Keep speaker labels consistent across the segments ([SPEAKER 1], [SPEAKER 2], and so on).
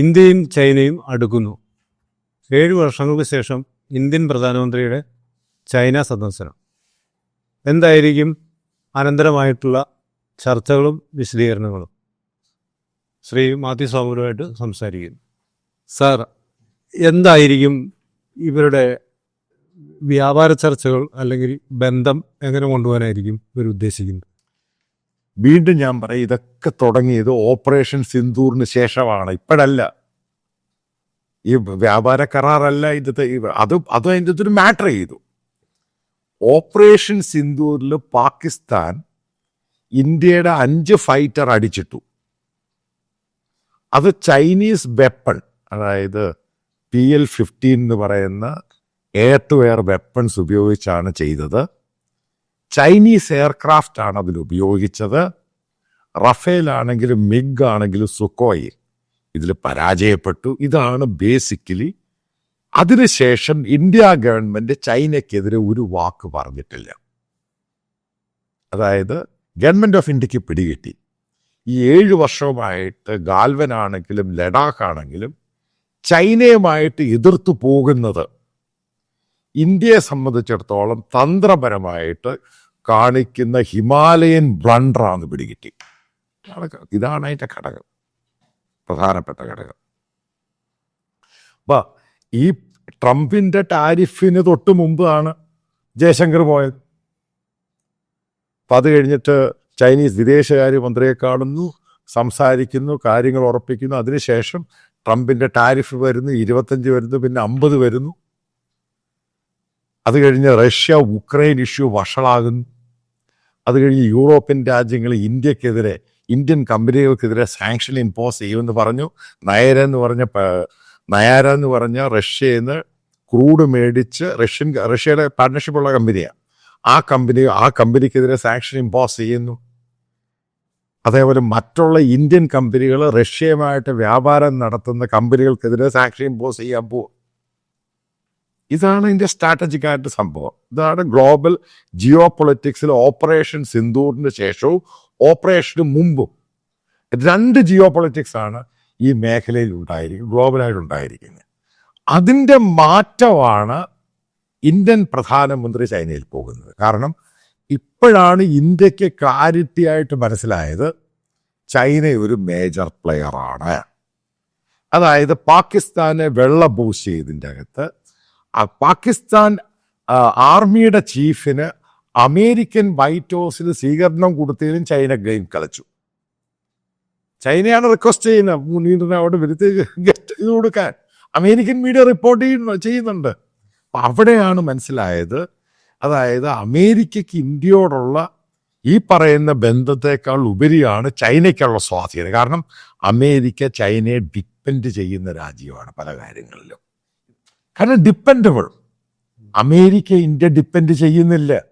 [SPEAKER 1] ഇന്ത്യയും ചൈനയും അടുക്കുന്നു. ഏഴ് വർഷങ്ങൾക്ക് ശേഷം ഇന്ത്യൻ പ്രധാനമന്ത്രിയുടെ ചൈന സന്ദർശനം. എന്തായിരിക്കും അനന്തരമായിട്ടുള്ള ചർച്ചകളും വിശദീകരണങ്ങളും? ശ്രീ മാത്യു സ്വാമിയുമായിട്ട് സംസാരിക്കുന്നു. സാർ എന്തായിരിക്കും ഇവരുടെ വ്യാപാര ചർച്ചകൾ അല്ലെങ്കിൽ ബന്ധം എങ്ങനെ കൊണ്ടുപോകാനായിരിക്കും ഇവർ ഉദ്ദേശിക്കുന്നത്?
[SPEAKER 2] വീണ്ടും ഞാൻ പറയും ഇതൊക്കെ തുടങ്ങിയത് ഓപ്പറേഷൻ സിന്ദൂറിന് ശേഷമാണ്. ഇപ്പോഴല്ല. ഈ വ്യാപാര കരാറല്ല ഇത് അത് അത് അതിന്റെ ഒരു മാറ്റർ ചെയ്തു. ഓപ്പറേഷൻ സിന്ദൂറിൽ പാകിസ്ഥാൻ ഇന്ത്യയുടെ അഞ്ച് ഫൈറ്റർ അടിച്ചിട്ടു. അത് ചൈനീസ് വെപ്പൺ അതായത് പി എൽ ഫിഫ്റ്റീൻ എന്ന് പറയുന്ന എയർ ടു എയർ വെപ്പൺസ് ഉപയോഗിച്ചാണ് ചെയ്തത്. ചൈനീസ് എയർക്രാഫ്റ്റ് ആണ് അതിൽ ഉപയോഗിച്ചത്. റഫേൽ ആണെങ്കിലും മിഗ് ആണെങ്കിലും സുക്കോയി ഇതിൽ പരാജയപ്പെട്ടു. ഇതാണ് ബേസിക്കലി അതിനുശേഷം ഇന്ത്യ ഗവൺമെന്റ് ചൈനയ്ക്കെതിരെ ഒരു വാക്ക് പറഞ്ഞിട്ടില്ല. അതായത് ഗവൺമെന്റ് ഓഫ് ഇന്ത്യയ്ക്ക് പിടികിട്ടി. ഈ ഏഴ് വർഷവുമായിട്ട് ഗാൽവൻ ആണെങ്കിലും ലഡാക്ക് ആണെങ്കിലും ചൈനയുമായിട്ട് എതിർത്തു പോകുന്നത് ഇന്ത്യയെ സംബന്ധിച്ചിടത്തോളം തന്ത്രപരമായിട്ട് കാണിക്കുന്ന ഹിമാലയൻ ബ്ലണ്ടറാന്ന് പിടികിട്ടി. ഇതാണ് അതിന്റെ ഘടകം. പ്രധാനപ്പെട്ട ഘടകം. അപ്പൊ ഈ ട്രംപിന്റെ ടാരിഫിന് തൊട്ട് മുമ്പാണ് ജയശങ്കർ പോയത്. അപ്പൊ അത് കഴിഞ്ഞിട്ട് ചൈനീസ് വിദേശകാര്യ മന്ത്രിയെ കാണുന്നു സംസാരിക്കുന്നു കാര്യങ്ങൾ ഉറപ്പിക്കുന്നു. അതിനുശേഷം ട്രംപിന്റെ ടാരിഫ് വരുന്നു ഇരുപത്തഞ്ച് വരുന്നു പിന്നെ അമ്പത് വരുന്നു. അത് കഴിഞ്ഞ് റഷ്യ ഉക്രൈൻ ഇഷ്യൂ വഷളാകുന്നു. അത് കഴിഞ്ഞ് യൂറോപ്യൻ രാജ്യങ്ങൾ ഇന്ത്യക്കെതിരെ ഇന്ത്യൻ കമ്പനികൾക്കെതിരെ സാങ്ഷൻ ഇമ്പോസ് ചെയ്യുമെന്ന് പറഞ്ഞു. നയര എന്ന് പറഞ്ഞ നയാര എന്ന് പറഞ്ഞ റഷ്യയിൽ നിന്ന് ക്രൂഡ് മേടിച്ച് റഷ്യൻ റഷ്യയുടെ പാർട്ട്ണർഷിപ്പുള്ള കമ്പനിയാണ് ആ കമ്പനി ആ കമ്പനിക്കെതിരെ സാങ്ഷൻ ഇമ്പോസ് ചെയ്യുന്നു. അതേപോലെ മറ്റുള്ള ഇന്ത്യൻ കമ്പനികൾ റഷ്യയുമായിട്ട് വ്യാപാരം നടത്തുന്ന കമ്പനികൾക്കെതിരെ സാങ്ഷൻ ഇമ്പോസ് ചെയ്യാൻ പോകും ഇതാണ് ഇതിന്റെ സ്ട്രാറ്റജിക്കായിട്ട് സംഭവം. ഇതാണ് ഗ്ലോബൽ ജിയോ പൊളിറ്റിക്സിൽ ഓപ്പറേഷൻ സിന്ദൂറിന് ശേഷവും ഓപ്പറേഷന് മുമ്പും രണ്ട് ജിയോ പൊളിറ്റിക്സ് ആണ് ഈ മേഖലയിൽ ഉണ്ടായിരിക്കും ഗ്ലോബലായിട്ട് ഉണ്ടായിരിക്കുന്നത്. അതിന്റെ മാറ്റമാണ് ഇന്ത്യൻ പ്രധാനമന്ത്രി ചൈനയിൽ പോകുന്നത്. കാരണം ഇപ്പോഴാണ് ഇന്ത്യയ്ക്ക് ക്ലാരിറ്റി ആയിട്ട് മനസ്സിലായത് ചൈന ഒരു മേജർ പ്ലെയറാണ് അതായത് പാകിസ്ഥാനെ വെള്ള ബൂസ് ചെയ്തതിന്റെ അകത്ത് പാകിസ്ഥാൻ ആർമിയുടെ ചീഫിന് അമേരിക്കൻ വൈറ്റ് ഹൗസിൽ സ്വീകരണം കൊടുത്തതിനും ചൈന ഗെയിം കളിച്ചു. ചൈനയാണ് റിക്വസ്റ്റ് ചെയ്യുന്നത്. മുനീറിനെ അവിടെ വരുത്തി ഗസ്റ്റ് ചെയ്ത് കൊടുക്കാൻ. അമേരിക്കൻ മീഡിയ റിപ്പോർട്ട് ചെയ്യുന്നു ചെയ്യുന്നുണ്ട്. അപ്പൊ അവിടെയാണ് മനസ്സിലായത്. അതായത് അമേരിക്കയ്ക്ക് ഇന്ത്യയോടുള്ള ഈ പറയുന്ന ബന്ധത്തെക്കാൾ ഉപരിയാണ് ചൈനയ്ക്കുള്ള സ്വാധീനം. കാരണം അമേരിക്ക ചൈനയെ ഡിപ്പെൻഡ് ചെയ്യുന്ന രാജ്യമാണ് പല കാര്യങ്ങളിലും. കാരണം ഡിപ്പെൻഡബിൾ അമേരിക്ക ഇന്ത്യ ഡിപ്പെൻഡ് ചെയ്യുന്നില്ല.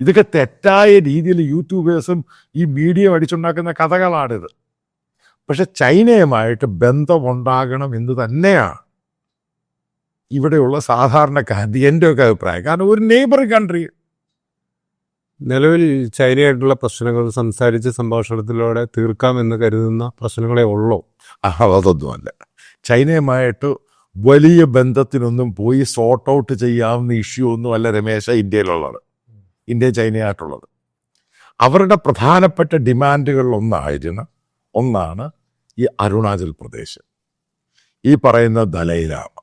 [SPEAKER 2] ഇതൊക്കെ തെറ്റായ രീതിയിൽ യൂട്യൂബേഴ്സും ഈ മീഡിയ അടിച്ചുണ്ടാക്കുന്ന കഥകളാണിത്. പക്ഷെ ചൈനയുമായിട്ട് ബന്ധമുണ്ടാകണം എന്ന് തന്നെയാണ് ഇവിടെയുള്ള സാധാരണക്കാരന്റെ എന്റെ ഒക്കെ അഭിപ്രായം. കാരണം ഒരു നെയ്ബർ കൺട്രി
[SPEAKER 1] നിലവിൽ ചൈനയായിട്ടുള്ള പ്രശ്നങ്ങൾ സംസാരിച്ച് സംഭാഷണത്തിലൂടെ തീർക്കാം എന്ന് കരുതുന്ന പ്രശ്നങ്ങളെ ഉള്ളൂ.
[SPEAKER 2] അതൊന്നുമല്ല. ചൈനയുമായിട്ട് വലിയ ബന്ധത്തിനൊന്നും പോയി സോർട്ട് ഔട്ട് ചെയ്യാവുന്ന ഇഷ്യൂ ഒന്നും അല്ല രമേശ ഇന്ത്യയിലുള്ളത്. ഇന്ത്യ ചൈനയായിട്ടുള്ളത്. അവരുടെ പ്രധാനപ്പെട്ട ഡിമാൻഡുകളിൽ ഒന്നായിരുന്നു ഒന്നാണ് ഈ അരുണാചൽ പ്രദേശ്. ഈ പറയുന്ന ദലൈലാമ.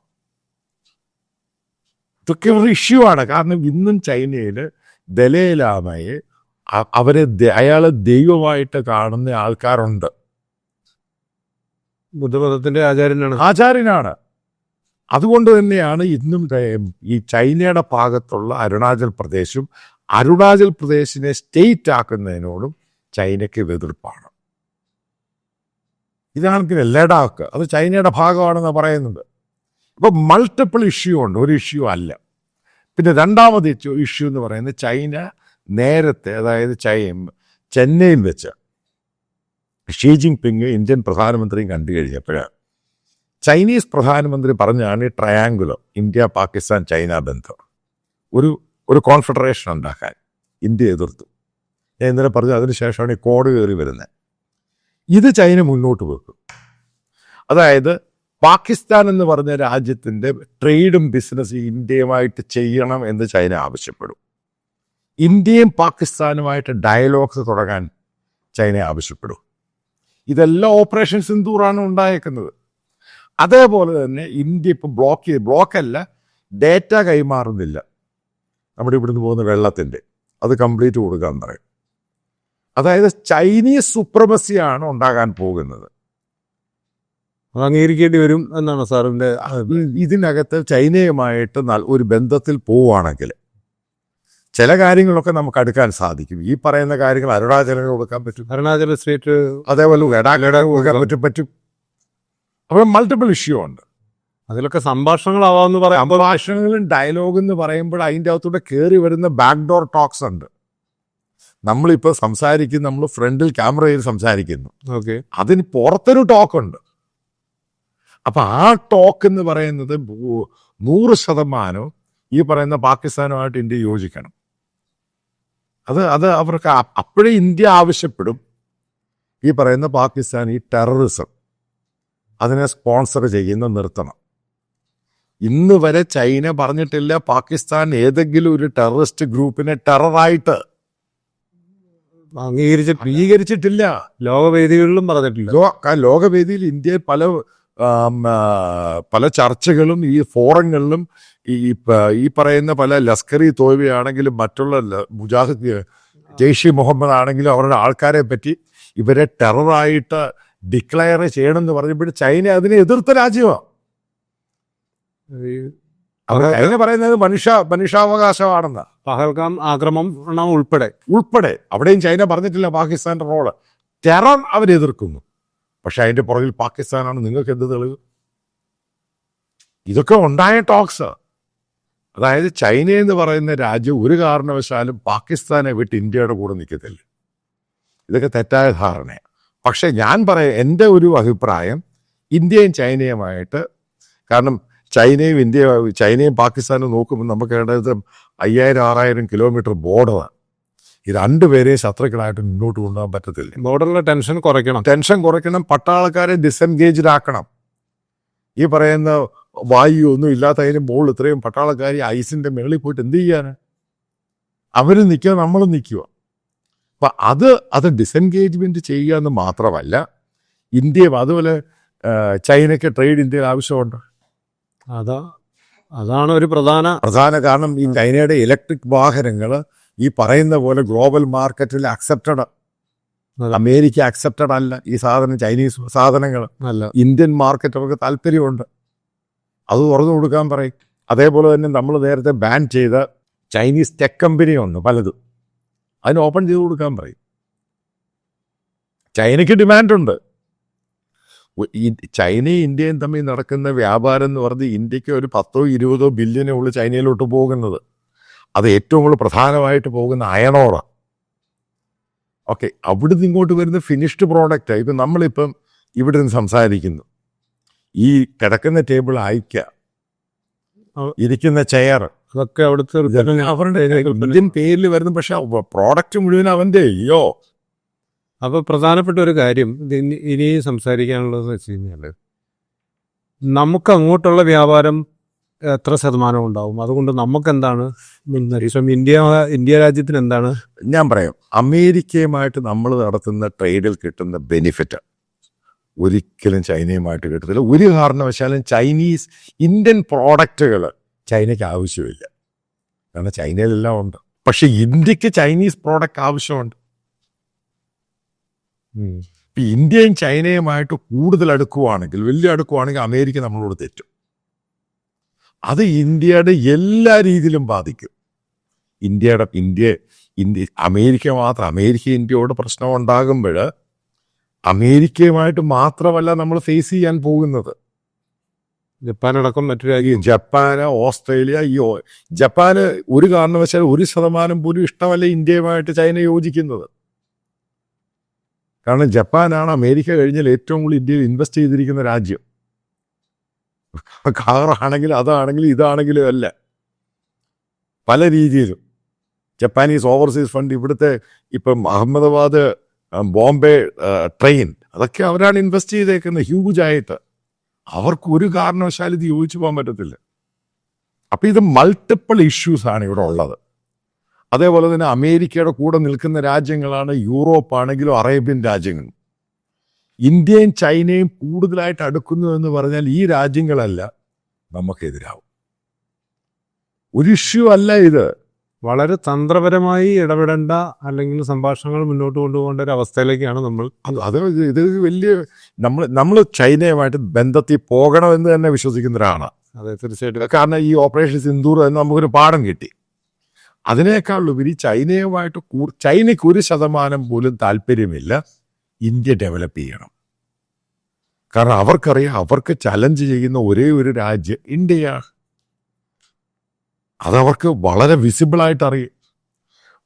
[SPEAKER 2] ഇതൊക്കെ ഒരു ഇഷ്യൂ ആണ്. കാരണം ഇന്നും ചൈനയിൽ ദലൈലാമയെ അവരെ അയാൾ അയാളെ ദൈവമായിട്ട് കാണുന്ന ആൾക്കാരുണ്ട്.
[SPEAKER 1] ബുദ്ധമതത്തിന്റെ ആചാര്യനാണ്.
[SPEAKER 2] ആചാര്യനാണ്. അതുകൊണ്ട് തന്നെയാണ് ഇന്നും ഈ ചൈനയുടെ ഭാഗത്തുള്ള അരുണാചൽ പ്രദേശും അരുണാചൽ പ്രദേശിനെ സ്റ്റേറ്റ് ആക്കുന്നതിനോടും ചൈനയ്ക്ക് എതിർപ്പാണ്. ഇതാണെങ്കിൽ ലഡാക്ക്. അത് ചൈനയുടെ ഭാഗമാണെന്ന് പറയുന്നത്. ഇപ്പൊ മൾട്ടിപ്പിൾ ഇഷ്യൂ ഉണ്ട്. ഒരു ഇഷ്യൂ അല്ല. പിന്നെ രണ്ടാമത് ഇഷ്യൂ എന്ന് പറയുന്നത് ചൈന നേരത്തെ അതായത് ചൈ ചെന്നൈയിൽ വെച്ച് ഷീ ജിങ് പിങ് ഇന്ത്യൻ പ്രധാനമന്ത്രിയും കണ്ടു കഴിഞ്ഞപ്പോഴാണ്. ചൈനീസ് പ്രധാനമന്ത്രി പറഞ്ഞാണ് ഈ ട്രയാങ്കുലർ ഇന്ത്യ പാകിസ്ഥാൻ ചൈന ബന്ധം. ഒരു ഒരു കോൺഫെഡറേഷൻ ഉണ്ടാക്കാൻ ഇന്ത്യ എതിർത്തു. ഞാൻ ഇന്നലെ പറഞ്ഞു അതിനുശേഷമാണ് ഈ കോഡ് കയറി വരുന്നത്. ഇത് ചൈന മുന്നോട്ട് വെക്കും. അതായത് പാകിസ്ഥാൻ എന്ന് പറഞ്ഞ രാജ്യത്തിന്റെ ട്രേഡും ബിസിനസ് ഇന്ത്യയുമായിട്ട് ചെയ്യണം എന്ന് ചൈന ആവശ്യപ്പെടും. ഇന്ത്യയും പാകിസ്ഥാനുമായിട്ട് ഡയലോഗ്സ് തുടങ്ങാൻ ചൈന ആവശ്യപ്പെടും. ഇതെല്ലാം ഓപ്പറേഷൻ സിന്ദൂറാണ് ഉണ്ടായേക്കുന്നത്. അതേപോലെ തന്നെ ഇന്ത്യ ഇപ്പം ബ്ലോക്ക് ചെയ്ത് ബ്ലോക്കല്ല ഡേറ്റ കൈമാറുന്നില്ല. നമ്മുടെ ഇവിടുന്ന് പോകുന്ന വെള്ളത്തിന്റെ. അത് കംപ്ലീറ്റ് കൊടുക്കാൻ പറയും. അതായത് ചൈനീസ് സുപ്രമസിയാണ് ഉണ്ടാകാൻ പോകുന്നത്.
[SPEAKER 1] അംഗീകരിക്കേണ്ടി വരും എന്നാണ് സാറിന്റെ
[SPEAKER 2] ഇതിനകത്ത് ചൈനയുമായിട്ട് ഒരു ബന്ധത്തിൽ പോവുകയാണെങ്കിൽ ചില കാര്യങ്ങളൊക്കെ നമുക്ക് അടുക്കാൻ സാധിക്കും. ഈ പറയുന്ന കാര്യങ്ങൾ അരുണാചലിന് കൊടുക്കാൻ പറ്റും.
[SPEAKER 1] അരുണാചൽ സ്റ്റേറ്റ്
[SPEAKER 2] അതേപോലെ ലഡാക്ക് കൊടുക്കാൻ പറ്റും. പറ്റും. അപ്പോൾ മൾട്ടിപ്പിൾ ഇഷ്യൂ ഉണ്ട്.
[SPEAKER 1] അതിലൊക്കെ സംഭാഷണങ്ങളാവാന്ന് പറയാം.
[SPEAKER 2] സംഭാഷണങ്ങളും ഡയലോഗ് എന്ന് പറയുമ്പോൾ അതിന്റെ അകത്തൂടെ കയറി വരുന്ന ബാക്ക് ഡോർ ടോക്സ് ഉണ്ട്. നമ്മളിപ്പോൾ സംസാരിക്കും നമ്മൾ ഫ്രണ്ടിൽ ക്യാമറയിൽ സംസാരിക്കുന്നു.
[SPEAKER 1] ഓക്കെ.
[SPEAKER 2] അതിന് പുറത്തൊരു ടോക്കുണ്ട് അപ്പൊ ആ ടോക്ക് എന്ന് പറയുന്നത് നൂറ് ശതമാനവും ഈ പറയുന്ന പാകിസ്ഥാനുമായിട്ട് ഇന്ത്യ യോജിക്കണം. അത് അത് അവർക്ക് അപ്പോഴേ ഇന്ത്യ ആവശ്യപ്പെടും. ഈ പറയുന്ന പാകിസ്ഥാൻ ഈ ടെററിസം അതിനെ സ്പോൺസർ ചെയ്യുന്ന നിർത്തണം. ഇന്ന് വരെ ചൈന പറഞ്ഞിട്ടില്ല പാകിസ്ഥാൻ ഏതെങ്കിലും ഒരു ടെററിസ്റ്റ് ഗ്രൂപ്പിനെ ടെററായിട്ട്.
[SPEAKER 1] അംഗീകരിച്ച്
[SPEAKER 2] അംഗീകരിച്ചിട്ടില്ല.
[SPEAKER 1] ലോകവേദികളിലും പറഞ്ഞിട്ടില്ല.
[SPEAKER 2] ലോകവേദിയിൽ ഇന്ത്യ പല പല ചർച്ചകളും ഈ ഫോറങ്ങളിലും ഈ ഈ പറയുന്ന പല ലഷ്കറി തോൽവിയാണെങ്കിലും മറ്റുള്ള മുജാഹിദ് ജെയ്ഷി മുഹമ്മദ് ആണെങ്കിലും അവരുടെ ആൾക്കാരെ പറ്റി ഇവരെ ടെററായിട്ട് ഡിക്ലെയർ ചെയ്യണമെന്ന് പറഞ്ഞപ്പോൾ ചൈന അതിനെ എതിർത്ത രാജ്യമാണ് ചൈന പറയുന്നത് മനുഷ്യ മനുഷ്യാവകാശമാണെന്ന്.
[SPEAKER 1] പഹൽഗാം ആക്രമണം ഉൾപ്പെടെ.
[SPEAKER 2] ഉൾപ്പെടെ. അവിടെയും ചൈന പറഞ്ഞിട്ടില്ല പാകിസ്ഥാന്റെ റോൾ. ടെറർ അവരെതിർക്കുന്നു പക്ഷെ അതിന്റെ പുറകിൽ പാകിസ്ഥാനാണ്. നിങ്ങൾക്ക് എന്ത് തെളിവ്? ഇതൊക്കെ ഉണ്ടായ ടോക്സ് അതായത് ചൈന എന്ന് പറയുന്ന രാജ്യം ഒരു കാരണവശാലും പാകിസ്ഥാനെ വിട്ട് ഇന്ത്യയുടെ കൂടെ നിൽക്കത്തില്ല. ഇതൊക്കെ തെറ്റായ ധാരണയാണ് പക്ഷെ ഞാൻ പറയാം എന്റെ ഒരു അഭിപ്രായം ഇന്ത്യയും ചൈനയുമായിട്ട് കാരണം ചൈനയും ഇന്ത്യ ചൈനയും പാകിസ്ഥാനും നോക്കുമ്പോൾ നമുക്ക് വേണ്ടത് അയ്യായിരം ആറായിരം കിലോമീറ്റർ ബോർഡറാണ്. ഈ രണ്ടുപേരെയും ശത്രുക്കളായിട്ട് മുന്നോട്ട് കൊണ്ടുപോകാൻ പറ്റത്തില്ല.
[SPEAKER 1] ബോർഡറിലെ ടെൻഷൻ കുറയ്ക്കണം.
[SPEAKER 2] ടെൻഷൻ കുറയ്ക്കണം പട്ടാളക്കാരെ ഡിസെൻഗേജ്ഡ് ആക്കണം ഈ പറയുന്ന വായു ഒന്നും ഇല്ലാത്തതിനും മുകളിൽ ഇത്രയും പട്ടാളക്കാർ ഐസിന്റെ ഐസിന്റെ മേളിൽ പോയിട്ട് എന്ത് ചെയ്യാനാണ് അവർ നിൽക്കുക നമ്മളും നിൽക്കുക. അപ്പൊ അത് അത് ഡിസെൻഗേജ്മെന്റ് ചെയ്യുക എന്ന് മാത്രമല്ല ഇന്ത്യയും അതുപോലെ ചൈനയ്ക്ക് ട്രേഡ് ഇന്ത്യയിൽ ആവശ്യമുണ്ട്?
[SPEAKER 1] അതാ അതാണ് ഒരു പ്രധാന
[SPEAKER 2] പ്രധാന കാരണം ഈ ചൈനയുടെ ഇലക്ട്രിക് വാഹനങ്ങൾ ഈ പറയുന്ന പോലെ ഗ്ലോബൽ മാർക്കറ്റിൽ അക്സെപ്റ്റഡ് അമേരിക്ക അക്സെപ്റ്റഡ് അല്ല ഈ സാധനം ചൈനീസ് സാധനങ്ങൾ
[SPEAKER 1] അല്ല.
[SPEAKER 2] ഇന്ത്യൻ മാർക്കറ്റ് അവർക്ക് താല്പര്യമുണ്ട്. അത് തുറന്നു കൊടുക്കാൻ പറയും. അതേപോലെ തന്നെ നമ്മൾ നേരത്തെ ബാൻ ചെയ്ത ചൈനീസ് ടെക് കമ്പനി ഒന്ന് പലതും. അതിന് ഓപ്പൺ ചെയ്ത് കൊടുക്കാൻ പറയും. ചൈനയ്ക്ക് ഡിമാൻഡുണ്ട് ഈ ചൈനയും ഇന്ത്യയും തമ്മിൽ നടക്കുന്ന വ്യാപാരം എന്ന് പറഞ്ഞ് ഇന്ത്യയ്ക്ക് ഒരു പത്തോ ഇരുപതോ ബില്യനേ ഉള്ളൂ ചൈനയിലോട്ട് പോകുന്നത്. അത് ഏറ്റവും കൂടുതൽ പ്രധാനമായിട്ട് പോകുന്ന അയണോറാണ് ഓക്കെ നിന്ന് ഇങ്ങോട്ട് വരുന്ന ഫിനിഷ്ഡ് പ്രോഡക്റ്റാണ് ഇപ്പം നമ്മളിപ്പം ഇവിടെ നിന്ന് സംസാരിക്കുന്നു. ഈ കിടക്കുന്ന ടേബിൾ അയക്കുക ഇരിക്കുന്ന ചെയർ
[SPEAKER 1] അതൊക്കെ അവിടുത്തെ
[SPEAKER 2] അവരുടെ ഇന്ത്യൻ പേരിൽ വരുന്നു പക്ഷെ പ്രോഡക്റ്റ് മുഴുവൻ അവന്റെ. അയ്യോ.
[SPEAKER 1] അപ്പോൾ പ്രധാനപ്പെട്ട ഒരു കാര്യം ഇനി സംസാരിക്കാനുള്ളതെന്ന് വെച്ച് കഴിഞ്ഞാൽ നമുക്ക് അങ്ങോട്ടുള്ള വ്യാപാരം എത്ര ശതമാനം ഉണ്ടാവും? അതുകൊണ്ട് നമുക്ക് എന്താണ് മുന്നറിയിപ്പം ഇന്ത്യ ഇന്ത്യ രാജ്യത്തിന് എന്താണ്
[SPEAKER 2] ഞാൻ പറയാം. അമേരിക്കയുമായിട്ട് നമ്മൾ നടത്തുന്ന ട്രേഡിൽ കിട്ടുന്ന ബെനിഫിറ്റ് ഒരിക്കലും ചൈനയുമായിട്ട് കിട്ടത്തില്ല. ഒരു കാരണവശാലും ചൈനീസ് ഇന്ത്യൻ പ്രോഡക്റ്റുകൾ ചൈനയ്ക്ക് ആവശ്യമില്ല. കാരണം ചൈനയിലെല്ലാം ഉണ്ട്. പക്ഷെ ഇന്ത്യയ്ക്ക് ചൈനീസ് പ്രോഡക്റ്റ് ആവശ്യമുണ്ട്. ഇപ്പൊ ഇന്ത്യയും ചൈനയുമായിട്ട് കൂടുതൽ അടുക്കുവാണെങ്കിൽ വലിയ അടുക്കുവാണെങ്കിൽ അമേരിക്ക നമ്മളോട് തെറ്റും. അത് ഇന്ത്യയുടെ എല്ലാ രീതിയിലും ബാധിക്കും. ഇന്ത്യയുടെ ഇന്ത്യ ഇന്ത്യ അമേരിക്ക മാത്രം അമേരിക്ക ഇന്ത്യയോട് പ്രശ്നം ഉണ്ടാകുമ്പോൾ അമേരിക്കയുമായിട്ട് മാത്രമല്ല നമ്മൾ ഫേസ് ചെയ്യാൻ പോകുന്നത്.
[SPEAKER 1] ജപ്പാൻ അടക്കം മറ്റു രാജ്യം
[SPEAKER 2] ജപ്പാന് ഓസ്ട്രേലിയ ഈ ജപ്പാന് ഒരു കാരണവശാൽ ഒരു ശതമാനം പോലും ഇഷ്ടമല്ല ഇന്ത്യയുമായിട്ട് ചൈന യോജിക്കുന്നത്. കാരണം ജപ്പാനാണ് അമേരിക്ക കഴിഞ്ഞാൽ ഏറ്റവും കൂടുതൽ ഇന്ത്യയിൽ ഇൻവെസ്റ്റ് ചെയ്തിരിക്കുന്ന രാജ്യം. കാറാണെങ്കിലും അതാണെങ്കിലും ഇതാണെങ്കിലും അല്ല. പല രീതിയിലും. ജപ്പാനീസ് ഓവർസീസ് ഫണ്ട് ഇവിടുത്തെ ഇപ്പം അഹമ്മദാബാദ് ബോംബെ ട്രെയിൻ അതൊക്കെ അവരാണ് ഇൻവെസ്റ്റ് ചെയ്തേക്കുന്നത്. ഹ്യൂജ് ആയിട്ട് അവർക്ക് ഒരു കാരണവശാലും ഇത് യോജിച്ചു പോകാൻ പറ്റത്തില്ല. അപ്പൊ ഇത് മൾട്ടിപ്പിൾ ഇഷ്യൂസ് ആണ് ഇവിടെ ഉള്ളത്. അതേപോലെ തന്നെ അമേരിക്കയുടെ കൂടെ നിൽക്കുന്ന രാജ്യങ്ങളാണ് യൂറോപ്പ് ആണെങ്കിലും അറേബ്യൻ രാജ്യങ്ങളും ഇന്ത്യയും ചൈനയും കൂടുതലായിട്ട് അടുക്കുന്നു എന്ന് പറഞ്ഞാൽ ഈ രാജ്യങ്ങളല്ല നമുക്കെതിരാവും. ഒരു ഇഷ്യൂ അല്ല ഇത്.
[SPEAKER 1] വളരെ തന്ത്രപരമായി ഇടപെടേണ്ട അല്ലെങ്കിൽ സംഭാഷണങ്ങൾ മുന്നോട്ട് കൊണ്ടുപോകേണ്ട ഒരു അവസ്ഥയിലേക്കാണ് നമ്മൾ
[SPEAKER 2] അത് ഇത് വലിയ നമ്മൾ നമ്മൾ ചൈനയുമായിട്ട് ബന്ധത്തിൽ പോകണമെന്ന് തന്നെ വിശ്വസിക്കുന്ന ഒരാളാണ്.
[SPEAKER 1] അതെ തീർച്ചയായിട്ടും.
[SPEAKER 2] കാരണം ഈ ഓപ്പറേഷൻ സിന്ദൂർ തന്നെ നമുക്കൊരു പാഠം കിട്ടി. അതിനേക്കാൾ അതിനേക്കാളുപരി ചൈനയുമായിട്ട് കൂ- ചൈനയ്ക്ക് ഒരു ശതമാനം പോലും താല്പര്യമില്ല ഇന്ത്യ ഡെവലപ്പ് ചെയ്യണം. കാരണം അവർക്കറിയാം അവർക്ക് ചലഞ്ച് ചെയ്യുന്ന ഒരേ ഒരു രാജ്യം ഇന്ത്യയാണ്. അതവർക്ക് വളരെ വിസിബിളായിട്ട് അറിയും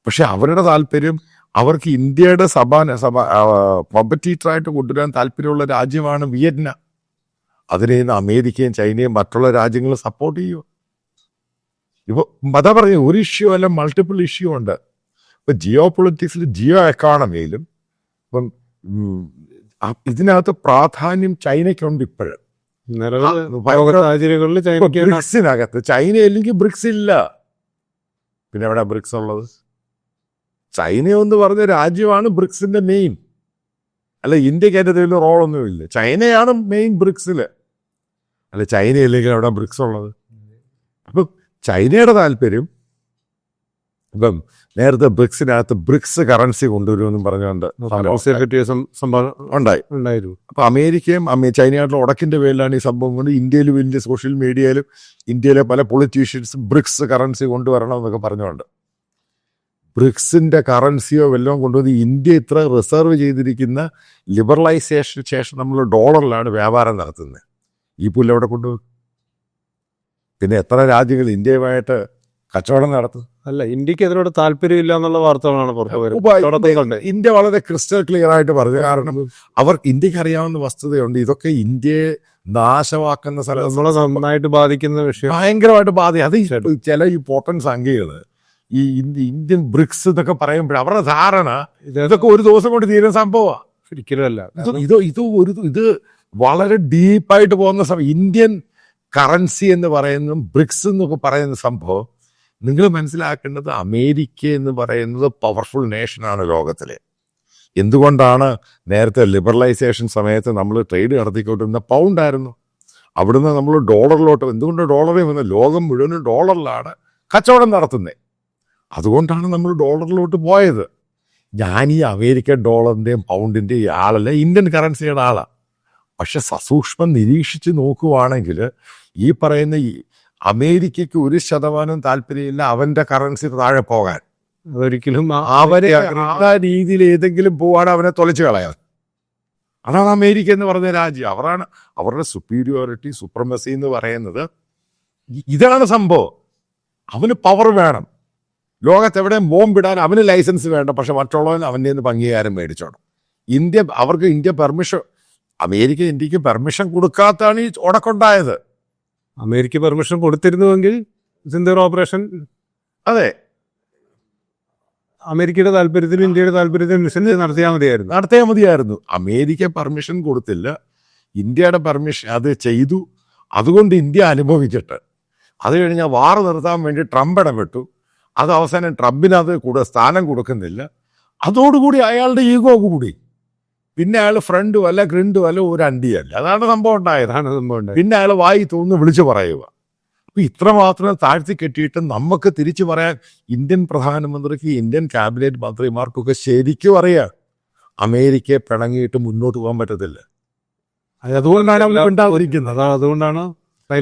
[SPEAKER 2] പക്ഷെ അവരുടെ താല്പര്യം അവർക്ക് ഇന്ത്യയുടെ സഭാന സഭ കോമ്പറ്റീറ്ററായിട്ട് കൊണ്ടുവരാൻ താല്പര്യമുള്ള രാജ്യമാണ് വിയറ്റ്നാം. അതിനെ ഇന്ന് അമേരിക്കയും ചൈനയും മറ്റുള്ള രാജ്യങ്ങളും സപ്പോർട്ട് ചെയ്യുക. ഇപ്പോൾ അതാ പറഞ്ഞു ഒരു ഇഷ്യൂ അല്ല മൾട്ടിപ്പിൾ ഇഷ്യൂ ഉണ്ട്. ഇപ്പം ജിയോ പൊളിറ്റിക്സിൽ ജിയോ എക്കോണമിയിലും ഇപ്പം ഇതിനകത്ത് പ്രാധാന്യം ചൈനയ്ക്കുണ്ട് ഇപ്പോഴും.
[SPEAKER 1] നിലവിൽ
[SPEAKER 2] ഭയങ്കര-
[SPEAKER 1] ലോക സാഹചര്യങ്ങളിൽ ചൈനയ്ക്ക്
[SPEAKER 2] ബ്രിക്സിനകത്ത് ചൈന ഇല്ലെങ്കിൽ ബ്രിക്സ് ഇല്ല. പിന്നെ എവിടെ ബ്രിക്സ് ഉള്ളത്? ചൈന എന്ന് പറഞ്ഞ രാജ്യമാണ് ബ്രിക്സിന്റെ മെയിൻ അല്ല ഇന്ത്യയ്ക്ക് അതിന്റെ വലിയ റോളൊന്നുമില്ല ചൈനയാണ് മെയിൻ ബ്രിക്സിൽ. അല്ല ചൈന ഇല്ലെങ്കിൽ എവിടെ ബ്രിക്സ് ഉള്ളത്? അപ്പൊ ചൈനയുടെ താല്പര്യം ഇപ്പം നേരത്തെ ബ്രിക്സിനകത്ത് ബ്രിക്സ് കറൻസി കൊണ്ടുവരുമെന്നും പറഞ്ഞുകൊണ്ട് ഉണ്ടായി.
[SPEAKER 1] ഉണ്ടായിരുന്നു.
[SPEAKER 2] അപ്പൊ അമേരിക്കയും അമേ ചൈനയായിട്ടുള്ള ഉടക്കിന്റെ പേരിലാണ് ഈ സംഭവം കൊണ്ട് ഇന്ത്യയിലും ഇന്ത്യ സോഷ്യൽ മീഡിയയിലും ഇന്ത്യയിലെ പല പൊളിറ്റീഷ്യൻസും ബ്രിക്സ് കറൻസി കൊണ്ടുവരണം എന്നൊക്കെ പറഞ്ഞുകൊണ്ട്. ബ്രിക്സിന്റെ കറൻസിയോ വല്ലതും കൊണ്ടുവന്ന് ഇന്ത്യ ഇത്ര റിസർവ് ചെയ്തിരിക്കുന്ന ലിബറലൈസേഷന് ശേഷം നമ്മൾ ഡോളറിലാണ് വ്യാപാരം നടത്തുന്നത്. ഈ പുല്ല് എവിടെ കൊണ്ടുപോകും? പിന്നെ എത്ര രാജ്യങ്ങൾ ഇന്ത്യയുമായിട്ട് കച്ചവടം നടത്തും.
[SPEAKER 1] അല്ല ഇന്ത്യയ്ക്ക് അതിനോട് താല്പര്യമില്ല എന്നുള്ള വാർത്തകളാണ് പുറത്തു വരുന്നത്.
[SPEAKER 2] ഇന്ത്യ വളരെ ക്രിസ്റ്റൽ ക്ലിയർ ആയിട്ട് പറഞ്ഞു. കാരണം അവർ ഇന്ത്യയ്ക്ക് അറിയാവുന്ന വസ്തുതയുണ്ട്. ഇതൊക്കെ ഇന്ത്യയെ നാശമാക്കുന്ന സ്ഥലം.
[SPEAKER 1] നമ്മളെ നന്നായിട്ട് ബാധിക്കുന്ന വിഷയം.
[SPEAKER 2] ഭയങ്കരമായിട്ട് ബാധി അത് ഈ ചില ഇമ്പോർട്ടന്റ് സംഖ്യകൾ ഈ ഇന്ത്യ- ഇന്ത്യൻ ബ്രിക്സ് എന്നൊക്കെ പറയുമ്പോൾ അവരുടെ ധാരണ ഇതൊക്കെ ഒരു ദിവസം കൊണ്ട് തീരുന്ന സംഭവമാണ്
[SPEAKER 1] ഒരിക്കലും അല്ല.
[SPEAKER 2] ഇത് ഇത് ഇത് ഒരു ഇത് വളരെ ഡീപ്പായിട്ട് പോകുന്ന സംഭവം ഇന്ത്യൻ കറൻസി എന്ന് പറയുന്ന ബ്രിക്സ് എന്നൊക്കെ പറയുന്ന സംഭവം നിങ്ങൾ മനസ്സിലാക്കേണ്ടത് അമേരിക്ക എന്ന് പറയുന്നത് പവർഫുൾ നേഷനാണ് ലോകത്തിലെ. എന്തുകൊണ്ടാണ് നേരത്തെ ലിബറലൈസേഷൻ സമയത്ത് നമ്മൾ ട്രേഡ് നടത്തിക്കൊണ്ടിരുന്ന പൗണ്ടായിരുന്നു അവിടുന്ന് നമ്മൾ ഡോളറിലോട്ട് എന്തുകൊണ്ട് ഡോളറിൽ വന്ന് ലോകം മുഴുവനും ഡോളറിലാണ് കച്ചവടം നടത്തുന്നത് അതുകൊണ്ടാണ് നമ്മൾ ഡോളറിലോട്ട് പോയത്. ഞാൻ ഈ അമേരിക്കൻ ഡോളറിന്റെയും പൗണ്ടിന്റെയും ആളല്ല ഇന്ത്യൻ കറൻസിയുടെ ആളാണ് പക്ഷെ സസൂക്ഷ്മം നിരീക്ഷിച്ച് നോക്കുവാണെങ്കിൽ ഈ പറയുന്ന ഈ അമേരിക്കയ്ക്ക് ഒരു ശതമാനം താല്പര്യമില്ല അവന്റെ കറൻസി താഴെ പോകാൻ.
[SPEAKER 1] ഒരിക്കലും
[SPEAKER 2] അവരെ ആ രീതിയിൽ ഏതെങ്കിലും പോവാണ് അവനെ തൊലച്ചു കളയാൻ. അതാണ് അമേരിക്ക എന്ന് പറഞ്ഞ രാജ്യം. അവരാണ് അവരുടെ സുപ്പീരിയോറിറ്റി സുപ്രമസി എന്ന് പറയുന്നത് ഇതാണ് സംഭവം. അവന് പവർ വേണം. ലോകത്ത് എവിടെ ബോംബിടാൻ അവന് ലൈസൻസ് വേണ്ട പക്ഷെ മറ്റുള്ളവൻ അവന്റെ നിന്ന് അംഗീകാരം മേടിച്ചോണം. ഇന്ത്യ അവർക്ക് ഇന്ത്യ പെർമിഷൻ അമേരിക്ക ഇന്ത്യയ്ക്ക് പെർമിഷൻ കൊടുക്കാത്താണ് ഈ ഉടക്കുണ്ടായത്.
[SPEAKER 1] അമേരിക്ക പെർമിഷൻ കൊടുത്തിരുന്നുവെങ്കിൽ സിന്ധർ ഓപ്പറേഷൻ
[SPEAKER 2] അതെ.
[SPEAKER 1] അമേരിക്കയുടെ താല്പര്യത്തിനും ഇന്ത്യയുടെ താല്പര്യത്തിനും അനുസരിച്ച് നടത്തിയാൽ മതിയായിരുന്നു.
[SPEAKER 2] നടത്തിയാൽ മതിയായിരുന്നു. അമേരിക്ക പെർമിഷൻ കൊടുത്തില്ല. ഇന്ത്യയുടെ പെർമിഷൻ അത് ചെയ്തു. അതുകൊണ്ട് ഇന്ത്യ അനുഭവിച്ചിട്ട് അത് കഴിഞ്ഞാൽ വാർ നിർത്താൻ വേണ്ടി ട്രംപ് ഇടപെട്ടു. അത് അവസാനം ട്രംപിന് അത് കൂടെ സ്ഥാനം കൊടുക്കുന്നില്ല. അതോടുകൂടി അയാളുടെ ഈഗോ കൂടി. പിന്നെ അയാൾ ഫ്രണ്ടും അല്ല ഗ്രിണ്ടും അല്ല ഒരു അണ്ടിയല്ല. അതാണ് സംഭവം ഉണ്ടായത്.
[SPEAKER 1] അതാണ് സംഭവം ഉണ്ടായത്.
[SPEAKER 2] പിന്നെ അയാൾ വായി തോന്നുന്നു വിളിച്ചു പറയുക. അപ്പൊ ഇത്രമാത്രം താഴ്ത്തി കെട്ടിയിട്ട് നമുക്ക് തിരിച്ചു പറയാൻ ഇന്ത്യൻ പ്രധാനമന്ത്രിക്ക് ഇന്ത്യൻ ക്യാബിനറ്റ് മന്ത്രിമാർക്കൊക്കെ ശരിക്കും അറിയാം. അമേരിക്കയെ പിണങ്ങിയിട്ട് മുന്നോട്ട് പോകാൻ പറ്റത്തില്ല.
[SPEAKER 1] അതുകൊണ്ടാണ് അതാണ് അതുകൊണ്ടാണ്.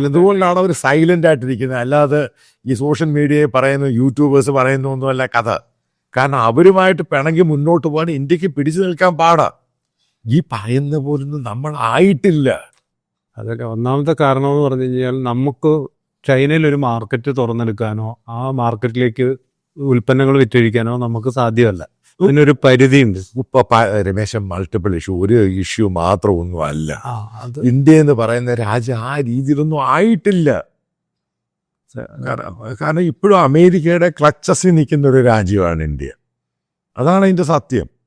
[SPEAKER 2] അതുകൊണ്ടാണ് അവർ സൈലന്റ് ആയിട്ടിരിക്കുന്നത്. അല്ലാതെ ഈ സോഷ്യൽ മീഡിയയിൽ പറയുന്നു യൂട്യൂബേഴ്സ് പറയുന്നു ഒന്നുമല്ല കഥ. കാരണം അവരുമായിട്ട് പിണങ്ങി മുന്നോട്ട് പോകാൻ ഇന്ത്യയ്ക്ക് പിടിച്ചു നിൽക്കാൻ പാടാ. ഈ പറയുന്ന പോലൊന്നും നമ്മൾ ആയിട്ടില്ല.
[SPEAKER 1] അതൊക്കെ ഒന്നാമത്തെ കാരണം എന്ന് പറഞ്ഞു കഴിഞ്ഞാൽ നമുക്ക് ചൈനയിൽ ഒരു മാർക്കറ്റ് തുറന്നെടുക്കാനോ ആ മാർക്കറ്റിലേക്ക് ഉൽപ്പന്നങ്ങൾ വിറ്റഴിക്കാനോ നമുക്ക് സാധ്യമല്ല. അതിനൊരു പരിധിയുണ്ട്.
[SPEAKER 2] ഇപ്പൊ രമേശൻ മൾട്ടിപ്പിൾ ഇഷ്യൂ ഒരു ഇഷ്യൂ മാത്രമൊന്നും അല്ല. ഇന്ത്യ എന്ന് പറയുന്ന രാജ്യം ആ രീതിയിലൊന്നും ആയിട്ടില്ല. കാരണം കാരണം ഇപ്പോഴും അമേരിക്കയുടെ ക്ലച്ചസിൽ നിൽക്കുന്ന ഒരു രാജ്യമാണ് ഇന്ത്യ. അതാണ് അതിന്റെ സത്യം.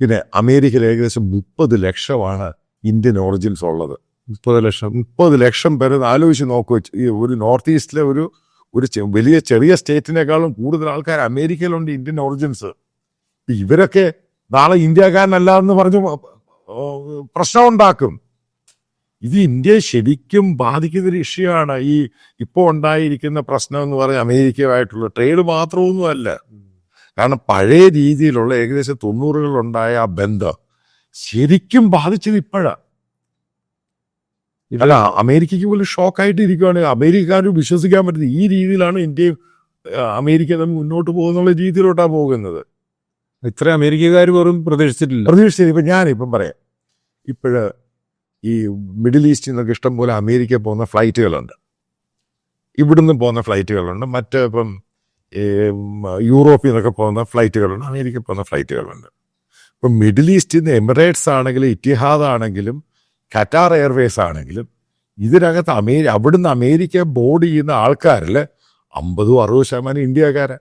[SPEAKER 2] പിന്നെ അമേരിക്കയിൽ ഏകദേശം മുപ്പത് ലക്ഷമാണ് ഇന്ത്യൻ ഓറിജിൻസ് ഉള്ളത്.
[SPEAKER 1] മുപ്പത് ലക്ഷം.
[SPEAKER 2] മുപ്പത് ലക്ഷം പേരെ ആലോചിച്ച് നോക്കുക ഈ ഒരു നോർത്ത് ഈസ്റ്റിലെ ഒരു ഒരു വലിയ ചെറിയ സ്റ്റേറ്റിനേക്കാളും കൂടുതൽ ആൾക്കാർ അമേരിക്കയിലുണ്ട് ഇന്ത്യൻ ഒറിജിൻസ് ഇവരൊക്കെ നാളെ ഇന്ത്യക്കാരനല്ല എന്ന് പറഞ്ഞ് പ്രശ്നം ഉണ്ടാക്കും. ഇത് ഇന്ത്യയെ ശരിക്കും ബാധിക്കുന്ന ഒരു ഇഷ്യമാണ് ഈ ഇപ്പോൾ ഉണ്ടായിരിക്കുന്ന പ്രശ്നം എന്ന് പറഞ്ഞാൽ അമേരിക്കയുമായിട്ടുള്ള ട്രേഡ് മാത്രമൊന്നുമല്ല. കാരണം പഴയ രീതിയിലുള്ള ഏകദേശം തൊണ്ണൂറുകളിലുണ്ടായ ആ ബന്ധം ശരിക്കും ബാധിച്ചത് ഇപ്പോഴാണ് അല്ല അമേരിക്കയ്ക്ക് പോലും ഷോക്കായിട്ട് ഇരിക്കുകയാണ് അമേരിക്കക്കാരും വിശ്വസിക്കാൻ പറ്റുന്നത് ഈ രീതിയിലാണ് ഇന്ത്യയും അമേരിക്ക തമ്മിൽ മുന്നോട്ട് പോകുന്നുള്ള രീതിയിലോട്ടാണ് പോകുന്നത്.
[SPEAKER 1] ഇത്ര അമേരിക്കക്കാർ പോലും പ്രതീക്ഷിച്ചിട്ടില്ല.
[SPEAKER 2] പ്രതീക്ഷിച്ചത് ഇപ്പം ഞാനിപ്പം പറയാം. ഇപ്പോഴ് ഈ മിഡിൽ ഈസ്റ്റിൽ നിന്നൊക്കെ ഇഷ്ടം പോലെ അമേരിക്ക പോകുന്ന ഫ്ലൈറ്റുകളുണ്ട്. ഇവിടുന്ന് പോകുന്ന ഫ്ലൈറ്റുകളുണ്ട്. മറ്റ് ഇപ്പം യൂറോപ്പിൽ നിന്നൊക്കെ പോകുന്ന ഫ്ലൈറ്റുകളുണ്ട് അമേരിക്ക പോകുന്ന ഫ്ലൈറ്റുകളുണ്ട്. ഇപ്പം മിഡിൽ ഈസ്റ്റിൽ നിന്ന് എമിറേറ്റ്സ് ആണെങ്കിലും ഇറ്റിഹാദ് ആണെങ്കിലും ഖറ്റാർ എയർവേസ് ആണെങ്കിലും ഇതിനകത്ത് അമേരി അവിടുന്ന് അമേരിക്ക ബോർഡ് ചെയ്യുന്ന ആൾക്കാരിൽ അമ്പതും അറുപത് ശതമാനം ഇന്ത്യക്കാരാ.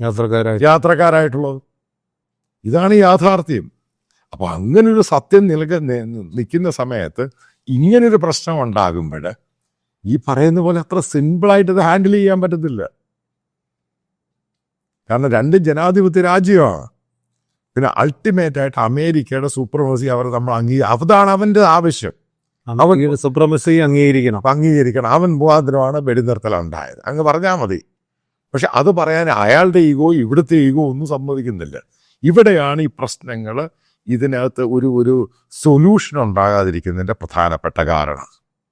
[SPEAKER 1] യാത്രക്കാരായി
[SPEAKER 2] യാത്രക്കാരായിട്ടുള്ളത്. ഇതാണ് യാഥാർത്ഥ്യം. അപ്പൊ അങ്ങനൊരു സത്യം നിലക നിൽക്കുന്ന സമയത്ത് ഇങ്ങനൊരു പ്രശ്നം ഉണ്ടാകുമ്പോൾ ഈ പറയുന്ന പോലെ അത്ര സിമ്പിളായിട്ട് ഇത് ഹാൻഡിൽ ചെയ്യാൻ പറ്റത്തില്ല. കാരണം രണ്ടും ജനാധിപത്യ രാജ്യമാണ്. പിന്നെ അൾട്ടിമേറ്റ് ആയിട്ട് അമേരിക്കയുടെ സൂപ്രമസി അവർ നമ്മൾ അംഗീ അതാണ് അവന്റെ ആവശ്യം.
[SPEAKER 1] അവൻ സുപ്രമസി അംഗീകരിക്കണം.
[SPEAKER 2] അംഗീകരിക്കണം. അവൻ മുഖാന്തരമാണ് വെടിനിർത്തൽ ഉണ്ടായത് അങ്ങ് പറഞ്ഞാൽ മതി. പക്ഷെ അത് പറയാൻ അയാളുടെ ഈഗോ ഇവിടുത്തെ ഈഗോ ഒന്നും സമ്മതിക്കുന്നില്ല. ഇവിടെയാണ് ഈ പ്രശ്നങ്ങൾ ഇതിനകത്ത് ഒരു ഒരു സൊല്യൂഷൻ ഉണ്ടാകാതിരിക്കുന്നതിന്റെ പ്രധാനപ്പെട്ട കാരണം.